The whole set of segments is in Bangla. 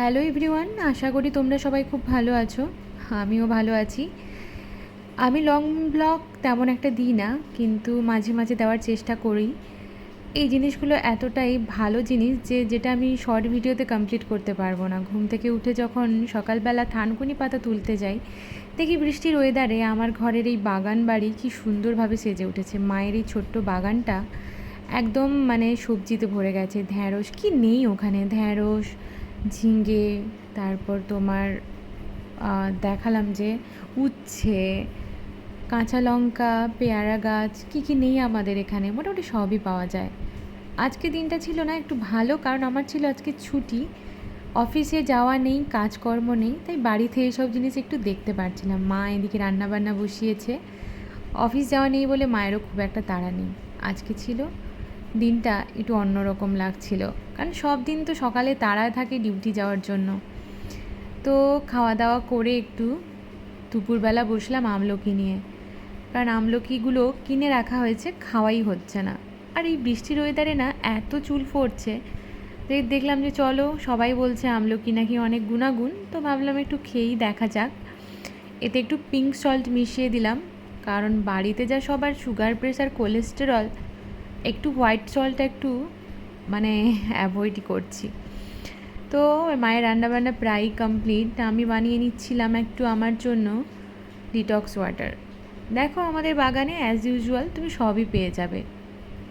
হ্যালো এভরিওয়ান, আশা করি তোমরা সবাই খুব ভালো আছো। আমিও ভালো আছি। আমি লং ব্লগ তেমন একটা দিই না, কিন্তু মাঝে মাঝে দেওয়ার চেষ্টা করি। এই জিনিসগুলো এতটাই ভালো জিনিস যে, যেটা আমি শর্ট ভিডিওতে কমপ্লিট করতে পারব না। ঘুম থেকে উঠে যখন সকালবেলা থানকুনি পাতা তুলতে যাই, দেখি বৃষ্টির ওয়েদারে আমার ঘরের এই বাগান বাড়ি কী সুন্দরভাবে সেজে উঠেছে। মায়ের এই ছোট্ট বাগানটা একদম মানে সবজিতে ভরে গেছে। ঢ্যাঁড়স, কি নেই ওখানে? ঢ্যাঁড়স ঝিঙ্গে, তারপর তোমার দেখালাম যে উচ্ছে, কাঁচা লঙ্কা, পেয়ারা গাছ, কী কী নেই আমাদের এখানে? মোটামুটি সবই পাওয়া যায়। আজকে দিনটা ছিল না একটু ভালো, কারণ আমার ছিল আজকে ছুটি। অফিসে যাওয়া নেই, কাজকর্ম নেই, তাই বাড়িতে এইসব জিনিস একটু দেখতে পারছিলাম। মা এদিকে রান্নাবান্না বসিয়েছে। অফিস যাওয়া নেই বলে মায়েরও খুব একটা তাড়া নেই। আজকে ছিল দিনটা একটু অন্যরকম লাগছিল। কারণ সব দিন তো সকালে তাড়ায় থাকে ডিউটি যাওয়ার জন্য। তো খাওয়া দাওয়া করে একটু দুপুরবেলা বসলাম আমলকি নিয়ে। কারণ আমলকিগুলো কিনে রাখা হয়েছে, খাওয়াই হচ্ছে না। আর এই বৃষ্টির ওয়েদারে না এত চুল পড়ছে যে দেখলাম যে চলো, সবাই বলছে আমলকি নাকি অনেক গুণাগুণ। তো ভাবলাম একটু খেয়েই দেখা যাক। এতে একটু পিঙ্ক সল্ট মিশিয়ে দিলাম। কারণ বাড়িতে যা সবার সুগার প্রেশার কোলেস্টেরল একটু হোয়াইট সল্টটা একটু মানে অ্যাভয়েডই করছি। তো, মায়ের রান্নাবান্না প্রায় কমপ্লিট আমি বানিয়ে নিচ্ছিলাম একটু আমার জন্য ডিটক্স ওয়াটার দেখো, আমাদের বাগানে অ্যাজ ইউজুয়াল তুমি সবই পেয়ে যাবে।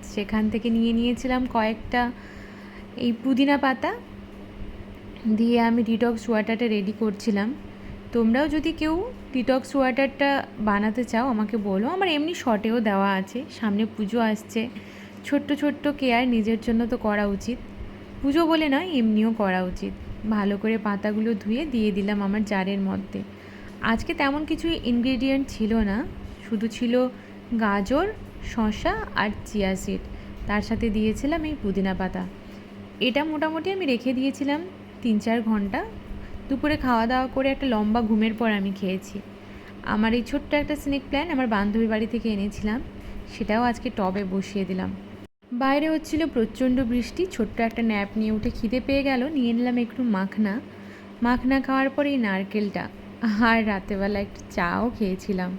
সেখান থেকে নিয়ে নিয়েছিলাম কয়েকটা এই পুদিনা পাতা। দিয়ে আমি ডিটক্স ওয়াটারটা রেডি করছিলাম। তোমরাও যদি কেউ ডিটক্স ওয়াটারটা বানাতে চাও, আমাকে বলো। আমার এমনি শর্টেও দেওয়া আছে। সামনে পুজো আসছে। ছোট্ট ছোট্ট কেয়ার নিজের জন্য তো করা উচিত। পুজো বলে নয়, এমনিও করা উচিত। ভালো করে পাতাগুলো ধুয়ে দিয়ে দিলাম আমার জারের মধ্যে। আজকে তেমন কিছু ইনগ্রেডিয়েন্ট ছিল না। শুধু ছিল গাজর, শসা আর চিয়া সিড তার সাথে দিয়েছিলাম এই পুদিনা পাতা। এটা মোটামুটি আমি রেখে দিয়েছিলাম তিন চার ঘণ্টা। দুপুরে খাওয়া দাওয়া করে একটা লম্বা ঘুমের পর আমি খেয়েছি। আমার এই ছোট্ট একটা স্নেক প্ল্যান আমার বান্ধবীর বাড়ি থেকে এনেছিলাম। সেটাও আজকে টবে বসিয়ে দিলাম। বাইরে হচ্ছিল প্রচণ্ড বৃষ্টি, ছোট্ট একটা ন্যাপ নিয়ে উঠে খিদে পেয়ে গেল, নিয়ে নিলাম একটু মাখনা। মাখনা খাওয়ার পর এই নারকেলটা। আর রাতেবেলা একটু চাও খেয়েছিলাম।